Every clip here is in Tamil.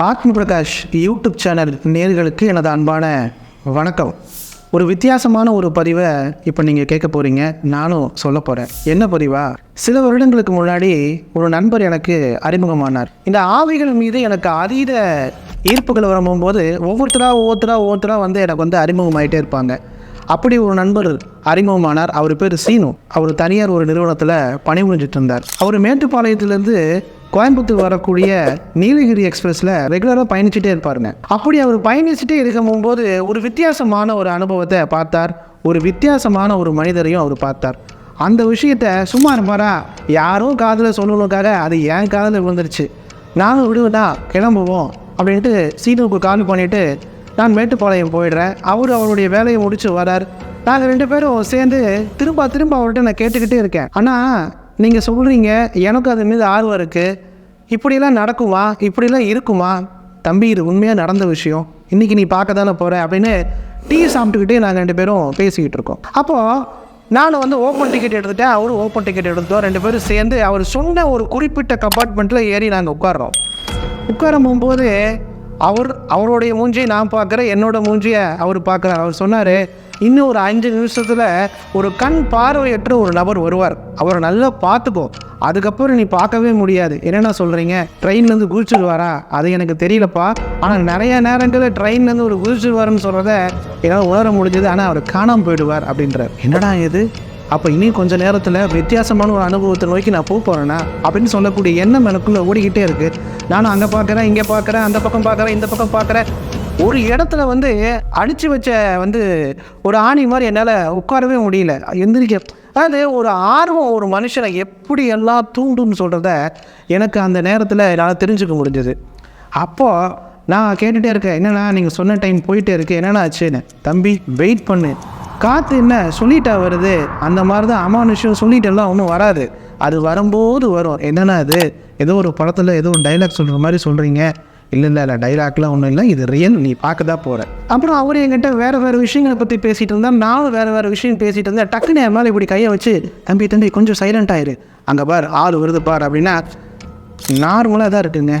ஆத்ம பிரகாஷ் யூடியூப் சேனல் நேர்களுக்கு எனது அன்பான வணக்கம். ஒரு வித்தியாசமான ஒரு பதிவை இப்போ நீங்கள் கேட்க போகிறீங்க நானும் சொல்ல போகிறேன் என்ன பதிவா? சில வருடங்களுக்கு முன்னாடி ஒரு நண்பர் எனக்கு அறிமுகமானார். இந்த ஆவிகள் மீது எனக்கு அதீத ஈர்ப்புகள் வரும்போது ஒவ்வொருத்தராக ஒவ்வொருத்தராக ஒவ்வொருத்தராக வந்து எனக்கு வந்து அறிமுகமாயிட்டே இருப்பாங்க. அப்படி ஒரு நண்பர் அறிமுகமானார். அவர் பேர் சீனு. அவர் தனியார் ஒரு நிறுவனத்தில் பணிபுரிஞ்சிட்டு இருந்தார். அவர் மேட்டுப்பாளையத்திலேருந்து கோயம்புத்தூர் வரக்கூடிய நீலகிரி எக்ஸ்பிரஸில் ரெகுலராக பயணிச்சுட்டே இருப்பாருங்க. அப்படி அவர் பயணிச்சுட்டே இருக்கும் போது ஒரு வித்தியாசமான ஒரு அனுபவத்தை பார்த்தார். ஒரு வித்தியாசமான ஒரு மனிதரையும் அவர் பார்த்தார். அந்த விஷயத்தை சும்மா இருப்பாரா? யாரோ காதில் சொல்லணுக்காக அது என் காதில் விழுந்துருச்சு. நானும் விடுவேடா கிளம்புவோம் அப்படின்ட்டு சீனுவுக்கு கால் பண்ணிவிட்டு நான் மேட்டுப்பாளையம் போயிடுறேன். அவர் அவருடைய வேலையை முடித்து வரார். நாங்கள் ரெண்டு பேரும் சேர்ந்து திரும்ப திரும்ப அவர்கிட்ட நான் கேட்டுக்கிட்டே இருக்கேன். ஆனால் நீங்கள் சொல்கிறீங்க எனக்கு அது மீது ஆர்வம் இருக்குது இப்படியெல்லாம் நடக்குமா? இப்படிலாம் இருக்குமா? தம்பி இது உண்மையாக நடந்த விஷயம். இன்றைக்கி நீ பார்க்க தானே போகிற அப்படின்னு டீ சாப்பிட்டுக்கிட்டே நாங்கள் ரெண்டு பேரும் பேசிக்கிட்டு இருக்கோம். அப்போது நான் வந்து ஓப்பன் டிக்கெட் எடுத்துட்டேன் அவரும் ஓப்பன் டிக்கெட் எடுத்தோம் ரெண்டு பேரும் சேர்ந்து அவர் சொன்ன ஒரு குறிப்பிட்ட கம்பார்ட்மெண்ட்டில் ஏறி நாங்கள் உட்கார்றோம். உட்கார போகும்போது அவர் அவருடைய மூஞ்சியை நான் பார்க்குறேன் என்னோடய மூஞ்சியை அவர் பார்க்குறாரு. அவர் சொன்னார் இன்னும் ஒரு அஞ்சு நிமிஷத்தில் ஒரு கண் பார்வையற்ற ஒரு நபர் வருவார். அவரை நல்லா பார்த்துக்கோ. அதுக்கப்புறம் நீ பார்க்கவே முடியாது. என்னென்ன சொல்கிறீங்க ட்ரெயின்லேருந்து குதிச்சிடுவாரா அது எனக்கு தெரியலப்பா. ஆனால் நிறைய நேரங்களில் ட்ரெயின்லேருந்து ஒரு குதிச்சிடுவாருன்னு சொல்கிறத என்னால் உணர முடிஞ்சது. ஆனால் அவர் காணாமல் போயிடுவார் அப்படின்றார். என்னடா இது? அப்போ இனி கொஞ்ச நேரத்தில் வித்தியாசமான ஒரு அனுபவத்தை நோக்கி நான் போக போகிறேன்னா அப்படின்னு சொல்லக்கூடிய எண்ணம் எனக்குள்ளே ஓடிக்கிட்டே இருக்குது நானும் அங்கே பார்க்குறேன் இங்கே பார்க்குறேன் அந்த பக்கம் பார்க்குறேன் இந்த பக்கம் பார்க்குறேன். ஒரு இடத்துல வந்து அடித்து வச்ச வந்து ஒரு ஆணி மாதிரி என்னால் உட்காரவே முடியல. எந்திரிக்க. அதாவது ஒரு ஆர்வம் ஒரு மனுஷனை எப்படி எல்லாம் தூண்டுன்னு சொல்கிறத எனக்கு அந்த நேரத்தில் என்னால் தெரிஞ்சுக்க முடிஞ்சது. அப்போது நான் கேட்டுகிட்டே இருக்கேன் என்னண்ணா நீங்கள் சொன்ன டைம் போயிட்டே இருக்கு. என்னென்ன ஆச்சுன்னு? தம்பி வெயிட் பண்ணு. காற்று என்ன சொல்லிட்டா வருது? அந்த மாதிரி தான் அமானுஷம் சொல்லிட்டெல்லாம் ஒன்றும் வராது. அது வரும்போது வரும். என்னென்னா அது ஏதோ ஒரு படத்தில் ஏதோ ஒரு டைலாக் சொல்கிற மாதிரி சொல்கிறீங்க இல்லை இல்லை இல்லை டைலாக்லாம் ஒன்றும் இல்லை. இது ரியல் நீ பார்க்க தான் போகிற அப்புறம் அவர் என்கிட்ட வேறு வேறு விஷயங்களை பற்றி பேசிகிட்டு இருந்தால் நானும் வேறு வேறு விஷயம் பேசிகிட்டு இருந்தேன். டக்குன்னு என் மேலே இப்படி கையை வச்சு தம்பி தம்பி கொஞ்சம் சைலண்ட் ஆயிரு. அங்கே பார் ஆள் வருது பார் அப்படின்னா நார்மலாக தான் இருக்குங்க.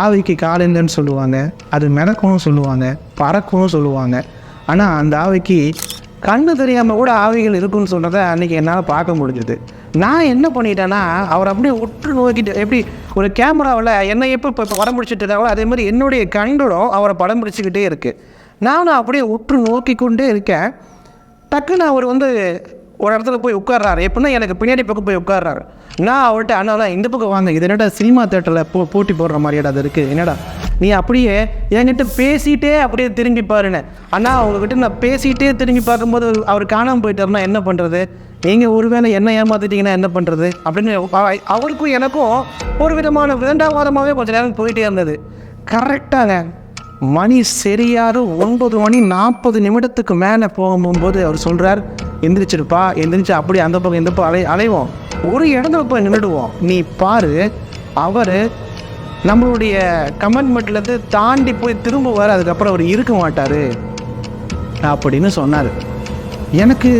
ஆவிக்கு கால் இல்லைன்னு சொல்லுவாங்க. அது மிதக்கணும் சொல்லுவாங்க. பறக்கணும் சொல்லுவாங்க. ஆனால் அந்த ஆவிக்கு கண்ணு தெரியாமல் கூட ஆவிகள் இருக்குன்னு சொல்கிறத அன்றைக்கி என்னால் பார்க்க முடிஞ்சுது. நான் என்ன பண்ணிட்டேன்னா அவர் அப்படியே உற்று நோக்கிட்டு எப்படி ஒரு கேமராவில் என்னை எப்போ இப்போ இப்போ படம் பிடிச்சிட்டு இருக்காங்களோ அதே மாதிரி என்னுடைய கண்களும் அவரை படம் பிடிச்சிக்கிட்டே இருக்குது நானும் அப்படியே உற்று நோக்கி கொண்டே இருக்கேன். டக்குன்னு அவர் வந்து ஒரு இடத்துல போய் உட்கார்றாரு. எப்படின்னா எனக்கு பின்னாடி பக்கம் போய் உட்கார்றாரு. நான் அவர்கிட்ட அண்ணாலாம் இந்த பக்கம் வாங்க. இது என்னடா சினிமா தேட்டரில் போ போட்டி போடுற மாதிரியாடா அது இருக்குது என்னடா நீ அப்படியே என்கிட்ட பேசிகிட்டே அப்படியே திரும்பி பாருன்னு. அண்ணா அவங்கக்கிட்ட நான் பேசிகிட்டே திரும்பி பார்க்கும்போது அவர் காணாமல் போயிட்டாருன்னா என்ன பண்ணுறது நீங்கள் ஒருவேளை என்ன ஏமாத்திட்டீங்கன்னா என்ன பண்ணுறது அப்படின்னு அவருக்கும் எனக்கும் ஒரு விதமான விதண்டாவாதமாகவே கொஞ்ச நேரம் போயிட்டே இருந்தது. கரெக்டாங்க மணி சரியாக ஒன்பது மணி நாற்பது நிமிடத்துக்கு மேலே போகும்போது அவர் சொல்கிறார் எந்திரிச்சிருப்பா எந்திரிச்சு அப்படியே அந்த பக்கம் இந்த பக்கம் அலை அலைவோம். ஒரு இடத்துல போய் நின்றுடுவோம் நீ பாரு அவர் நம்மளுடைய கமெண்ட்மெண்ட்லேருந்து தாண்டி போய் திரும்புவார் அதுக்கப்புறம் அவர் இருக்க மாட்டார். அப்படின்னு சொன்னார். எனக்கு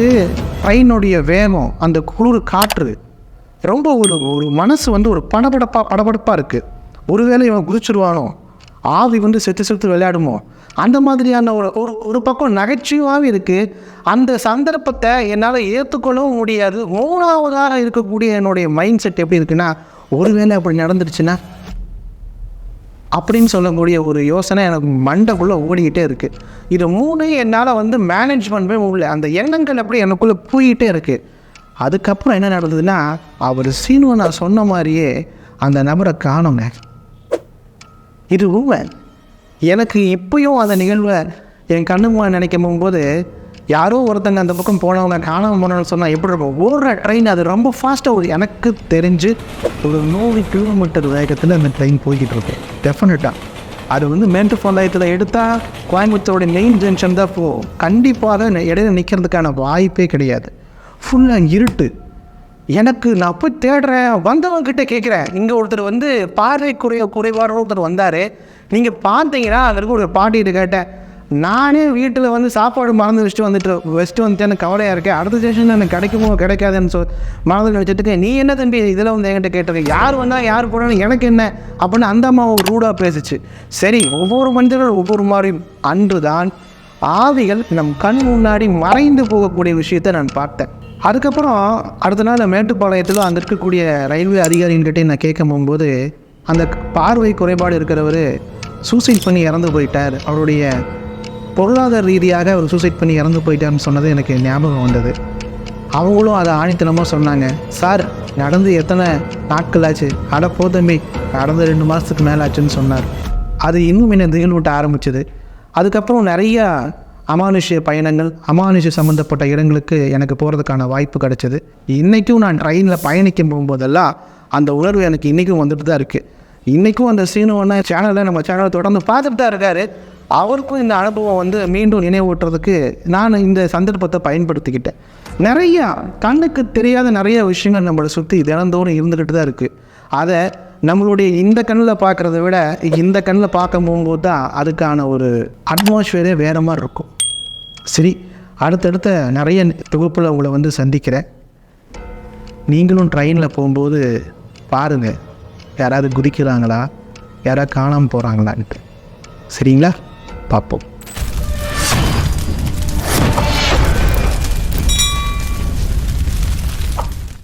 ட்ரெயினுடைய வேகம் அந்த குளிர் காற்று ரொம்ப ஒரு ஒரு மனசு வந்து ஒரு படபடப்பாக படபடப்பாக இருக்குது ஒருவேளை இவன் குதிச்சிருவானோ? ஆவி வந்து செத்து செத்து விளையாடுமோ? அந்த மாதிரியான ஒரு ஒரு ஒரு பக்கம் நகைச்சுவாகவும் இருக்குது அந்த சந்தர்ப்பத்தை என்னால் ஏற்றுக்கொள்ளவும் முடியாது. மூணாவதாக இருக்கக்கூடிய என்னுடைய மைண்ட் செட் எப்படி இருக்குன்னா ஒருவேளை அப்படி நடந்துருச்சுன்னா அப்படின்னு சொல்லக்கூடிய ஒரு யோசனை எனக்கு மண்டைக்குள்ளே ஓடிக்கிட்டே இருக்குது இது மூணையும் என்னால் வந்து மேனேஜ் பண்ணவே முடியல. அந்த எண்ணங்கள் அப்படி எனக்குள்ளே போயிட்டே இருக்குது அதுக்கப்புறம் என்ன நடந்ததுன்னா அவர் சீனுவை நான் சொன்ன மாதிரியே அந்த நபரை காணோங்க. இது உண்மை. எனக்கு இப்பயும் அந்த நிகழ்வை என் கண்ணு நினைக்கும் போது யாரோ ஒருத்தங்க அந்த பக்கம் போனவங்க காணாமல் போனவங்க சொன்னால் எப்படி இருக்கும்? ஓடுற ட்ரெயின் அது ரொம்ப ஃபாஸ்ட்டாக ஒரு எனக்கு தெரிஞ்சு ஒரு நூறு கிலோமீட்டர் வேகத்தில் அந்த ட்ரெயின் போய்கிட்டு இருக்கும் டெஃபினட்டாக அது வந்து மேட்டுப்பாளையத்தில் எடுத்தால் கோயம்புத்தூரோட மெயின் ஜங்ஷன் தான் போ. கண்டிப்பாக இடையில நிற்கிறதுக்கான வாய்ப்பே கிடையாது. ஃபுல்லாக இருட்டு. எனக்கு நான் போய் தேடுறேன். வந்தவங்கக்கிட்ட கேட்குறேன் இங்கே ஒருத்தர் வந்து பார்வை குறைய குறைபாடு ஒருத்தர் வந்தார். நீங்கள் பார்த்தீங்கன்னா அங்கே இருக்க ஒரு பாட்டிகிட்ட கேட்டேன். நானே வீட்டில் வந்து சாப்பாடு மறந்து வச்சுட்டு வந்துட்டு வச்சுட்டு வந்துட்டேன்னு கவலையாக இருக்கேன். அடுத்த ஸ்டேஷனில் எனக்கு கிடைக்குமோ கிடைக்காதுன்னு சொல் மறந்து வச்சுட்டு நீ என்ன தம்பி இதில் வந்து என்கிட்ட கேட்டிருக்க யார் வந்தால் யார் போனாலும் எனக்கு என்ன? அப்படின்னு அந்த அம்மா ரூடாக பேசிச்சு. சரி ஒவ்வொரு மனிதர்களும் ஒவ்வொரு மாதிரி அன்று தான் ஆவிகள் நம் கண் முன்னாடி மறைந்து போகக்கூடிய விஷயத்தை நான் பார்த்தேன். அதுக்கப்புறம் அடுத்த நாள் மேட்டுப்பாளையத்தில் அங்கே இருக்கக்கூடிய ரயில்வே அதிகாரிகிட்டே நான் கேட்க போகும்போது அந்த பார்வை குறைபாடு இருக்கிறவர் சூசைட் பண்ணி இறந்து போயிட்டார். அவருடைய பொருளாதார ரீதியாக அவர் சூசைட் பண்ணி இறந்து போயிட்டார்னு சொன்னது எனக்கு ஞாபகம் வந்தது. அவங்களும் அதை ஆணித்தனமாக சொன்னாங்க. சார் நடந்து எத்தனை நாட்கள் ஆச்சு அட போதமே தம்பி நடந்து ரெண்டு மாதத்துக்கு மேலே ஆச்சுன்னு சொன்னார். அது இன்னும் என்ன திகழ்வூட்ட ஆரம்பிச்சது. அதுக்கப்புறம் நிறையா அமானுஷ பயணங்கள் அமானுஷ சம்மந்தப்பட்ட இடங்களுக்கு எனக்கு போகிறதுக்கான வாய்ப்பு கிடச்சிது. இன்றைக்கும் நான் ட்ரெயினில் பயணிக்கும் போகும்போதெல்லாம் அந்த உணர்வு எனக்கு இன்றைக்கும் வந்துட்டு தான் இருக்குது இன்றைக்கும் அந்த சீனுவனா சேனலை நம்ம சேனலை தொடர்ந்து பார்த்துட்டு தான் இருக்காரு. அவருக்கும் இந்த அனுபவம் வந்து மீண்டும் நினைவூட்டுறதுக்கு நான் இந்த சந்தர்ப்பத்தை பயன்படுத்திக்கிட்டேன். நிறையா கண்ணுக்கு தெரியாத நிறைய விஷயங்கள் நம்மளை சுற்றி தினந்தோறும் இருந்துக்கிட்டு தான் இருக்குது அதை நம்மளுடைய இந்த கண்ணில் பார்க்குறத விட இந்த கண்ணில் பார்க்க போகும்போது தான் அதுக்கான ஒரு அட்மாஸ்ஃபியரே வேறு மாதிரி இருக்கும். சரி அடுத்தடுத்த நிறைய தொகுப்பில் உங்களை வந்து சந்திக்கிறேன். நீங்களும் ட்ரெயினில் போகும்போது பாருங்கள் யாராவது குதிக்கிறாங்களா? யாராவது காணாமல் போகிறாங்களான்ட்டு சரிங்களா? papook.